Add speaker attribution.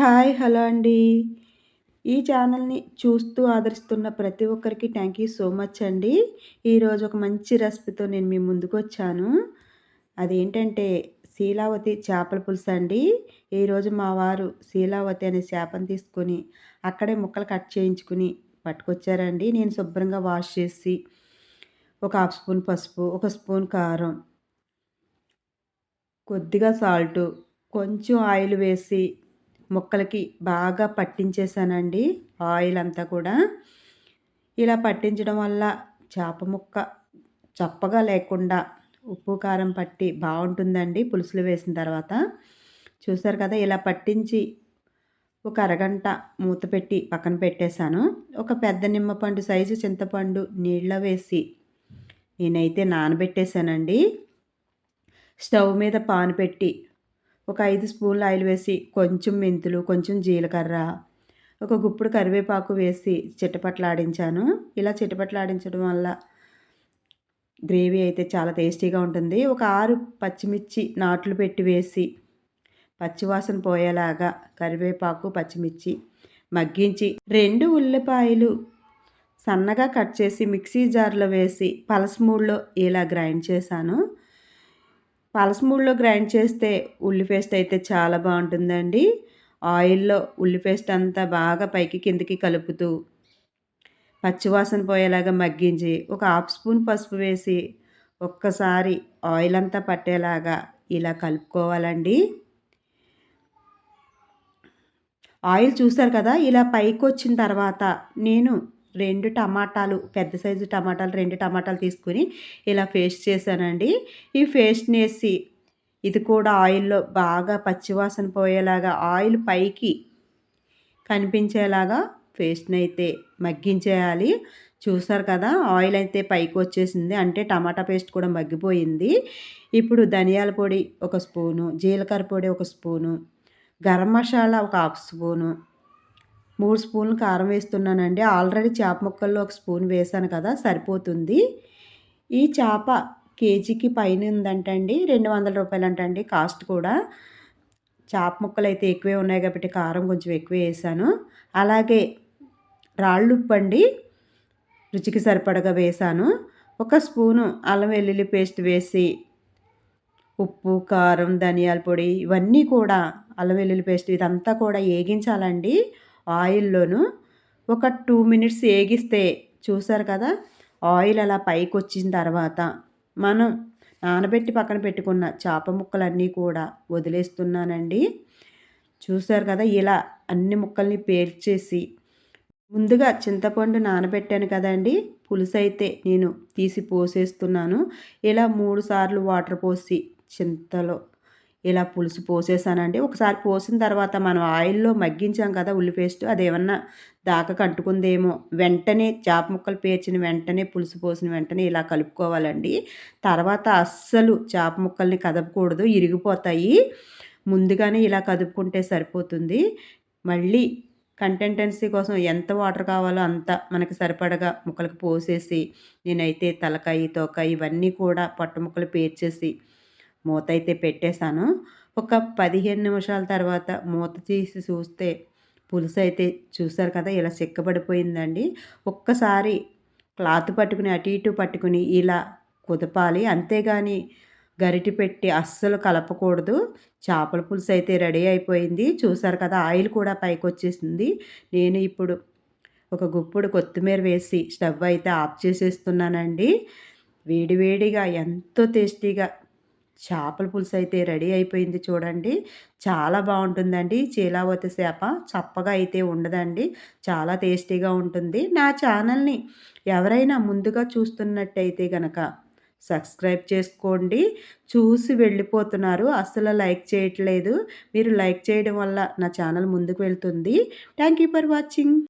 Speaker 1: Hi hello అండి. ఈ ఛానల్ని చూస్తూ ఆదరిస్తున్న ప్రతి ఒక్కరికి థ్యాంక్ యూ సో మచ్ అండి. ఈరోజు ఒక మంచి రెసిపీతో నేను మీ ముందుకు వచ్చాను. అదేంటంటే శీలావతి చేపల పులుసు అండి. ఈరోజు మా వారు శీలావతి అనే చేపను తీసుకొని అక్కడే ముక్కలు కట్ చేయించుకుని పట్టుకొచ్చారండి. నేను శుభ్రంగా వాష్ చేసి ఒక హాఫ్ స్పూన్ పసుపు ఒక స్పూన్ కారం కొద్దిగా సాల్టు కొంచెం ఆయిల్ వేసి ముక్కలకి బాగా పట్టించేసానండి ఆయిల్ అంతా కూడా. ఇలా పట్టించడం వల్ల చేప ముక్క చప్పగా లేకుండా ఉప్పు కారం పట్టి బాగుంటుందండి పులుసులు వేసిన తర్వాత. చూసారు కదా ఇలా పట్టించి ఒక అరగంట మూత పెట్టి పక్కన పెట్టేశాను. ఒక పెద్ద నిమ్మపండు సైజు చింతపండు నీళ్ళ వేసి నేనైతే నానబెట్టేశానండి. స్టవ్ మీద పాను పెట్టి ఒక ఐదు స్పూన్ల ఆయిల్ వేసి కొంచెం మెంతులు కొంచెం జీలకర్ర ఒక గుప్పుడు కరివేపాకు వేసి చిట్టపట్లాడించాను ఇలా చిట్టపట్లాడించడం వల్ల గ్రేవీ అయితే చాలా టేస్టీగా ఉంటుంది. ఒక ఆరు పచ్చిమిర్చి నాట్లు పెట్టి వేసి పచ్చివాసన పోయేలాగా కరివేపాకు పచ్చిమిర్చి మగ్గించి రెండు ఉల్లిపాయలు సన్నగా కట్ చేసి మిక్సీ జార్లో వేసి పలసమూడులో ఇలా గ్రైండ్ చేశాను. పలసమూడిలో గ్రైండ్ చేస్తే ఉల్లి పేస్ట్ అయితే చాలా బాగుంటుందండి. ఆయిల్లో ఉల్లి పేస్ట్ అంతా బాగా పైకి కిందకి కలుపుతూ పచ్చివాసన పోయేలాగా మగ్గించి ఒక హాఫ్ స్పూన్ పసుపు వేసి ఒక్కసారి ఆయిల్ అంతా పట్టేలాగా ఇలా కలుపుకోవాలండి. ఆయిల్ చూసారు కదా ఇలా పైకి వచ్చిన తర్వాత నేను రెండు టమాటాలు పెద్ద సైజు టమాటాలు రెండు టమాటాలు తీసుకుని ఇలా పేస్ట్ చేశానండి. ఈ పేస్ట్ని వేసి ఇది కూడా ఆయిల్లో బాగా పచ్చివాసన పోయేలాగా ఆయిల్ పైకి కనిపించేలాగా పేస్ట్ని అయితే మగ్గించేయాలి. చూసారు కదా ఆయిల్ అయితే పైకి వచ్చేసింది అంటే టమాటా పేస్ట్ కూడా మగ్గిపోయింది. ఇప్పుడు ధనియాల పొడి ఒక స్పూను జీలకర్ర పొడి ఒక స్పూను గరం మసాలా ఒక హాఫ్ స్పూను మూడు స్పూన్లు కారం వేస్తున్నానండి. ఆల్రెడీ చేప ముక్కల్లో ఒక స్పూన్ వేసాను కదా సరిపోతుంది. ఈ చేప కేజీకి పైన ఉందంటండి రెండు వందల రూపాయలు అంటండి కాస్ట్ కూడా. చేప ముక్కలు అయితే ఎక్కువే ఉన్నాయి కాబట్టి కారం కొంచెం ఎక్కువ వేసాను అలాగే రాళ్ళు ఉప్పు అండి రుచికి సరిపడగా వేసాను ఒక స్పూను అల్లం వెల్లుల్లి పేస్ట్ వేసి ఉప్పు కారం ధనియాల పొడి ఇవన్నీ కూడా అల్లం వెల్లుల్లి పేస్ట్ ఇదంతా కూడా వేగించాలండి ఆయిల్లోనూ ఒక టూ మినిట్స్ వేగిస్తే చూసారు కదా ఆయిల్ అలా పైకి వచ్చిన తర్వాత మనం నానబెట్టి పక్కన పెట్టుకున్న చేప ముక్కలన్నీ కూడా వదిలేస్తున్నానండి. చూసారు కదా ఇలా అన్ని ముక్కల్ని పేర్చేసి ముందుగా చింతపండు నానబెట్టాను కదండి పులుసు అయితే నేను తీసి పోసేస్తున్నాను. ఇలా మూడు సార్లు వాటర్ పోసి చింతలో ఇలా పులుసు పోసేసానండి. ఒకసారి పోసిన తర్వాత మనం ఆయిల్లో మగ్గించాం కదా ఉల్లి పేస్ట్ అదేమన్నా దాకా కంటుకుందేమో. వెంటనే చేప ముక్కలు పేర్చిన వెంటనే పులుసు పోసిన వెంటనే ఇలా కలుపుకోవాలండి. తర్వాత అస్సలు చేప ముక్కల్ని కదపకూడదు ఇరిగిపోతాయి. ముందుగానే ఇలా కదుపుకుంటే సరిపోతుంది. మళ్ళీ కంటెంటెన్సీ కోసం ఎంత వాటర్ కావాలో అంత మనకి సరిపడగా ముక్కలకు పోసేసి నేనైతే తలకాయ తోకాయి ఇవన్నీ కూడా పట్టు ముక్కలు పేర్చేసి మూత అయితే పెట్టేశాను. ఒక పదిహేను నిమిషాల తర్వాత మూత తీసి చూస్తే పులుసు అయితే చూసారు కదా ఇలా చిక్కబడిపోయిందండి. ఒక్కసారి క్లాత్ పట్టుకుని అటు ఇటు పట్టుకుని ఇలా కుదపాలి. అంతేగాని గరిటి పెట్టి అస్సలు కలపకూడదు. చేపల పులుసు అయితే రెడీ అయిపోయింది. చూసారు కదా ఆయిల్ కూడా పైకి వచ్చేసింది నేను ఇప్పుడు ఒక గుప్పుడు కొత్తిమీర వేసి స్టవ్ అయితే ఆఫ్ చేసేస్తున్నానండి. వేడివేడిగా ఎంతో టేస్టీగా చేపల పులుసు అయితే రెడీ అయిపోయింది చూడండి. చాలా బాగుంటుందండి. చీలావతి చేప చప్పగా అయితే ఉండదండి. చాలా టేస్టీగా ఉంటుంది. నా ఛానల్ని ఎవరైనా ముందుగా చూస్తున్నట్టయితే గనక సబ్స్క్రైబ్ చేసుకోండి. చూసి వెళ్ళిపోతున్నారు. అస్సలు లైక్ చేయట్లేదు. మీరు లైక్ చేయడం వల్ల నా ఛానల్ ముందుకు వెళ్తుంది. Thank you for watching.